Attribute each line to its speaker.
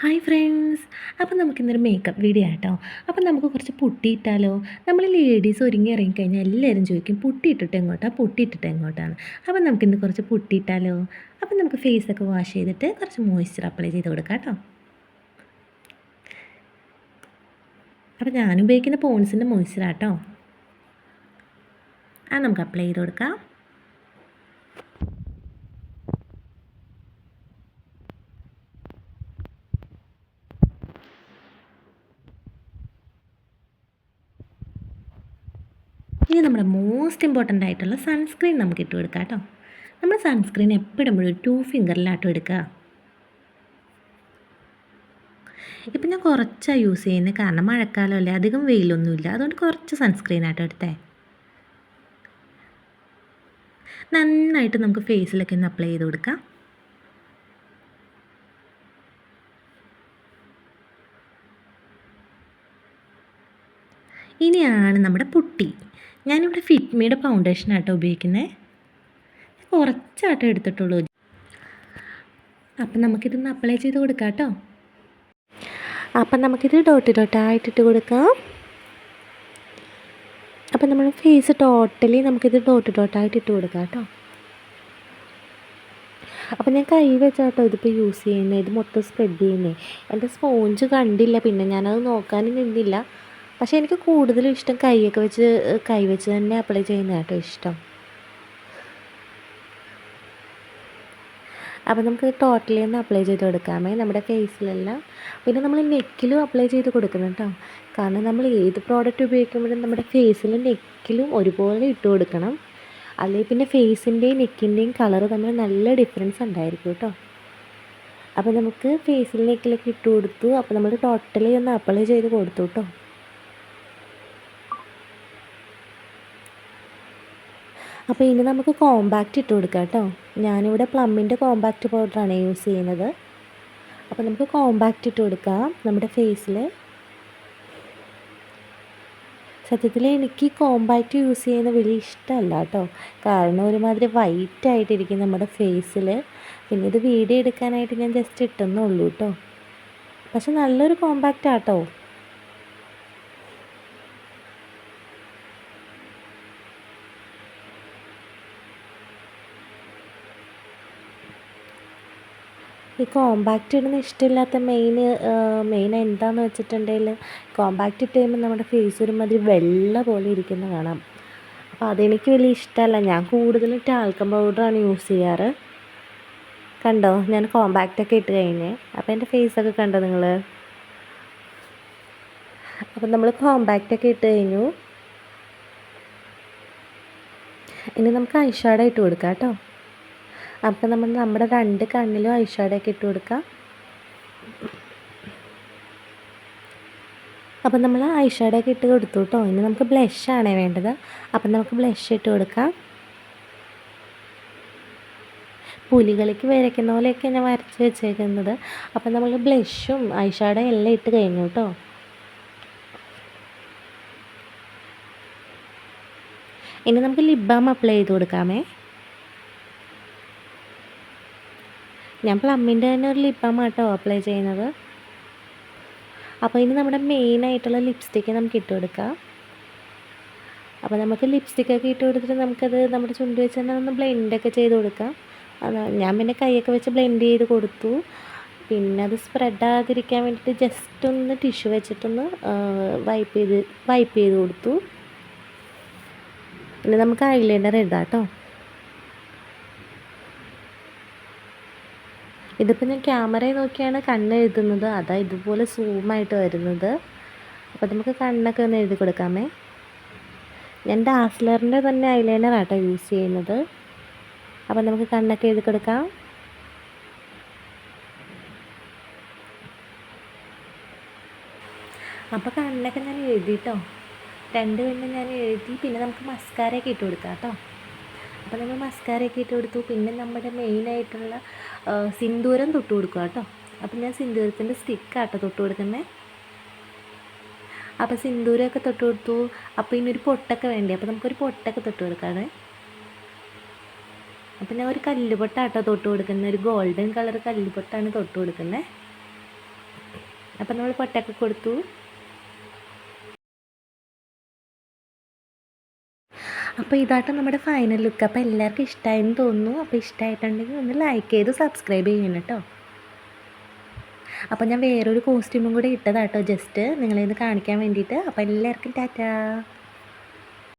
Speaker 1: Hi friends അപ്പം നമുക്കിന്നൊരു makeup video ആട്ടോ. അപ്പം നമുക്ക് കുറച്ച് പുട്ടിയിട്ടാലോ നമ്മൾ ലേഡീസ് ഒരുങ്ങി ഇറങ്ങിക്കഴിഞ്ഞാൽ എല്ലാവരും ചോദിക്കും പുട്ടിയിട്ടിട്ട് എങ്ങോട്ടാണ് പുട്ടിയിട്ടിട്ട് എങ്ങോട്ടാണ് അപ്പം നമുക്കിന്ന് കുറച്ച് പുട്ടിയിട്ടാലോ അപ്പം നമുക്ക് ഫേസൊക്കെ വാഷ് ചെയ്തിട്ട് കുറച്ച് മോയ്സ്ചർ അപ്ലൈ ചെയ്ത് കൊടുക്കാം കേട്ടോ. അപ്പം ഞാൻ ഉപയോഗിക്കുന്ന പോൺസിന്റെ മോയ്സ്ചറാട്ടോ ആ നമുക്ക് അപ്ലൈ ചെയ്ത് കൊടുക്കാം. ഇനി നമ്മുടെ മോസ്റ്റ് ഇമ്പോർട്ടന്റ് ആയിട്ടുള്ള സൺസ്ക്രീൻ നമുക്ക് ഇട്ട് കൊടുക്കാം കേട്ടോ. നമ്മൾ സൺസ്ക്രീൻ എപ്പോഴും ടു ഫിംഗറിലാട്ടോ എടുക്കുക. ഇപ്പം ഞാൻ കുറച്ചാണ് യൂസ് ചെയ്യുന്നത് കാരണം മഴക്കാലമല്ലേ അധികം വെയിലൊന്നുമില്ല. അതുകൊണ്ട് കുറച്ച് സൺസ്ക്രീൻ ആട്ടോ എടുത്തേ. നന്നായിട്ട് നമുക്ക് ഫേസിലൊക്കെ ഒന്ന് അപ്ലൈ ചെയ്ത് കൊടുക്കാം. ഇനിയാണ് നമ്മുടെ പുട്ടി. ഞാനിവിടെ ഫിറ്റ്മിയുടെ ഫൗണ്ടേഷൻ ആട്ടോ ഉപയോഗിക്കുന്നത് കുറച്ചാട്ടോ എടുത്തിട്ടുള്ളൂ. അപ്പം നമുക്കിതൊന്ന് അപ്ലൈ ചെയ്ത് കൊടുക്കാം കേട്ടോ അപ്പം നമുക്കിത് ഡോട്ട് ഡോട്ടായിട്ടിട്ട് കൊടുക്കാം. അപ്പം നമ്മൾ ഫേസ് ടോട്ടലി നമുക്കിത് ഡോട്ട് ഡോട്ടായിട്ട് ഇട്ട് കൊടുക്കാം കേട്ടോ അപ്പം ഞാൻ കൈ വെച്ചാട്ടോ ഇതിപ്പോൾ യൂസ് ചെയ്യുന്നത് ഇത് മൊത്തം സ്പ്രെഡ് ചെയ്യുന്നത് എന്റെ സ്പോഞ്ച് കണ്ടില്ല. പിന്നെ ഞാനത് നോക്കാനും നിന്നില്ല. പക്ഷേ എനിക്ക് കൂടുതലും ഇഷ്ടം കൈയൊക്കെ വെച്ച് കൈ വെച്ച് തന്നെ അപ്ലൈ ചെയ്യുന്ന കേട്ടോ ഇഷ്ടം. അപ്പോൾ നമുക്ക് ടോട്ടലി ഒന്ന് അപ്ലൈ ചെയ്ത് കൊടുക്കാമേ നമ്മുടെ ഫേസിലെല്ലാം പിന്നെ നമ്മൾ നെക്കിലും അപ്ലൈ ചെയ്ത് കൊടുക്കണം കേട്ടോ. കാരണം നമ്മൾ ഏത് പ്രോഡക്റ്റ് ഉപയോഗിക്കുമ്പോഴും നമ്മുടെ ഫേസിലും നെക്കിലും ഒരുപോലെ ഇട്ട് കൊടുക്കണം. അല്ലെങ്കിൽ പിന്നെ ഫേസിന്റെയും നെക്കിന്റെയും കളർ തമ്മിൽ നല്ല ഡിഫറൻസ് ഉണ്ടായിരിക്കും കേട്ടോ. അപ്പോൾ നമുക്ക് ഫേസിൽ നെക്കിലൊക്കെ ഇട്ട് കൊടുത്തു. അപ്പോൾ നമ്മൾ ടോട്ടലി ഒന്ന് അപ്ലൈ ചെയ്ത് കൊടുത്തു കേട്ടോ. അപ്പോൾ ഇനി നമുക്ക് കോമ്പാക്റ്റ് ഇട്ട് കൊടുക്കാം കേട്ടോ. ഞാനിവിടെ പ്ലമ്മിന്റെ കോമ്പാക്റ്റ് പൗഡറാണ് യൂസ് ചെയ്യുന്നത്. അപ്പോൾ നമുക്ക് കോമ്പാക്റ്റ് ഇട്ട് കൊടുക്കാം നമ്മുടെ ഫേസിൽ സത്യത്തിൽ എനിക്ക് കോമ്പാക്റ്റ് യൂസ് ചെയ്യുന്ന വലിയ ഇഷ്ടമല്ല കേട്ടോ. കാരണം ഒരുമാതിരി വൈറ്റ് ആയിട്ടിരിക്കും നമ്മുടെ ഫേസിൽ പിന്നെ ഇത് വീഡിയോ എടുക്കാനായിട്ട് ഞാൻ ജസ്റ്റ് ഇട്ടെന്നേ ഉള്ളൂ കേട്ടോ. പക്ഷെ നല്ലൊരു കോമ്പാക്റ്റ് ആട്ടോ ഈ കോമ്പാക്റ്റ് ഇടുന്ന ഇഷ്ടമില്ലാത്ത മെയിൻ മെയിൻ എന്താണെന്ന് വെച്ചിട്ടുണ്ടെങ്കിൽ കോമ്പാക്റ്റ് ഇട്ട് കഴിയുമ്പോൾ നമ്മുടെ ഫേസ് ഒരുമാതിരി വെള്ള പോലെ ഇരിക്കുന്ന കാണാം. അപ്പോൾ അതെനിക്ക് വലിയ ഇഷ്ടമല്ല. ഞാൻ കൂടുതലും ടാൽക്കം പൗഡറാണ് യൂസ് ചെയ്യാറ്. കണ്ടോ? ഞാൻ കോമ്പാക്റ്റൊക്കെ ഇട്ട് കഴിഞ്ഞ്. അപ്പോൾ എന്റെ ഫേസൊക്കെ കണ്ടോ നിങ്ങൾ അപ്പം നമ്മൾ കോമ്പാക്റ്റൊക്കെ ഇട്ട് കഴിഞ്ഞു. ഇനി നമുക്ക് ഐഷാഡായിട്ട് ഇട്ട് കൊടുക്കാം കേട്ടോ. അപ്പം നമ്മൾ നമ്മുടെ രണ്ട് കണ്ണിലും ഐഷാഡൊക്കെ ഇട്ട് കൊടുക്കാം. അപ്പം നമ്മൾ ഐഷാഡൊക്കെ ഇട്ട് കൊടുത്തു കേട്ടോ ഇനി നമുക്ക് ബ്ലഷാണേ വേണ്ടത്. അപ്പം നമുക്ക് ബ്ലഷ് ഇട്ട് കൊടുക്കാം. പുലികളിക്ക് വരയ്ക്കുന്ന പോലെയൊക്കെ ഞാൻ വരച്ച് വെച്ചേക്കുന്നത്. അപ്പം നമ്മൾ ബ്ലഷും ഐഷാഡോ എല്ലാം ഇട്ട് കഴിഞ്ഞു കേട്ടോ ഇനി നമുക്ക് ലിപ് ബാം അപ്ലൈ ചെയ്ത് കൊടുക്കാമേ. ഞാൻ പ്ലമ്മിന്റെ തന്നെ ഒരു ലിപ്പാണ് കേട്ടോ അപ്ലൈ ചെയ്യുന്നത്. അപ്പോൾ ഇനി നമ്മുടെ മെയിൻ ആയിട്ടുള്ള ലിപ്സ്റ്റിക്ക് നമുക്ക് ഇട്ട് കൊടുക്കാം. അപ്പോൾ നമുക്ക് ലിപ്സ്റ്റിക്കൊക്കെ ഇട്ട് കൊടുത്തിട്ട് നമുക്കത് നമ്മുടെ ചുണ്ടി വെച്ച് തന്നെ ഒന്ന് ബ്ലെൻഡൊക്കെ ചെയ്ത് കൊടുക്കാം. ഞാൻ പിന്നെ കൈയൊക്കെ വെച്ച് ബ്ലെൻഡ് ചെയ്ത് കൊടുത്തു. പിന്നെ അത് സ്പ്രെഡ് ആകാതിരിക്കാൻ വേണ്ടിയിട്ട് ജസ്റ്റ് ഒന്ന് ടിഷ്യൂ വെച്ചിട്ടൊന്ന് വൈപ്പ് ചെയ്ത് വൈപ്പ് ചെയ്ത് കൊടുത്തു. പിന്നെ നമുക്ക് ഐലൈനർ ഇടാം കേട്ടോ. ഇതിപ്പോൾ ഞാൻ ക്യാമറയിൽ നോക്കിയാണ് കണ്ണ് എഴുതുന്നത്. അതാ ഇതുപോലെ സൂമായിട്ട് വരുന്നത്. അപ്പോൾ നമുക്ക് കണ്ണൊക്കെ ഒന്ന് എഴുതി കൊടുക്കാമേ. ഞാൻ ഡാസ്ലറിന്റെ തന്നെ ഐലൈനർ ആട്ടോ യൂസ് ചെയ്യുന്നത്. അപ്പോൾ നമുക്ക് കണ്ണൊക്കെ എഴുതി കൊടുക്കാം. അപ്പോൾ കണ്ണൊക്കെ ഞാൻ എഴുതിട്ടോ. രണ്ട് കണ്ണും ഞാൻ എഴുതി പിന്നെ നമുക്ക് മസ്കാരയൊക്കെ ഇട്ട് കൊടുക്കാം കേട്ടോ. അപ്പോൾ നമ്മൾ മസ്കാരയൊക്കെ ഇട്ട് കൊടുത്തു. പിന്നെ നമ്മുടെ മെയിനായിട്ടുള്ള സിന്ദൂരം തൊട്ട് കൊടുക്കുക കേട്ടോ. അപ്പം ഞാൻ സിന്ദൂരത്തിന്റെ സ്റ്റിക്കാട്ടോ തൊട്ട് കൊടുക്കുന്നത് അപ്പോൾ സിന്ദൂരമൊക്കെ തൊട്ട് കൊടുത്തു. അപ്പോൾ ഇനി ഒരു പൊട്ടൊക്കെ വേണ്ടേ? അപ്പോൾ നമുക്കൊരു പൊട്ടൊക്കെ തൊട്ട് കൊടുക്കാതെ അപ്പം ഞാൻ ഒരു കല്ലുപൊട്ടാട്ടോ തൊട്ട് കൊടുക്കുന്നത് ഒരു ഗോൾഡൻ കളർ കല്ലുപൊട്ടാണ് തൊട്ട് കൊടുക്കുന്നത് അപ്പം നമ്മൾ പൊട്ടൊക്കെ കൊടുത്തു. അപ്പോൾ ഇതായിട്ട് നമ്മുടെ ഫൈനൽ ലുക്ക് അപ്പോൾ എല്ലാവർക്കും ഇഷ്ടമായെന്ന് തോന്നുന്നു. അപ്പോൾ ഇഷ്ടമായിട്ടുണ്ടെങ്കിൽ ഒന്ന് ലൈക്ക് ചെയ്ത് സബ്സ്ക്രൈബ് ചെയ്യണം കേട്ടോ. അപ്പോൾ ഞാൻ വേറൊരു കോസ്റ്റ്യൂമും കൂടി ഇട്ടതാട്ടോ. ജസ്റ്റ് നിങ്ങളിത് കാണിക്കാൻ വേണ്ടിയിട്ട്. അപ്പോൾ എല്ലാവർക്കും ടാറ്റാ.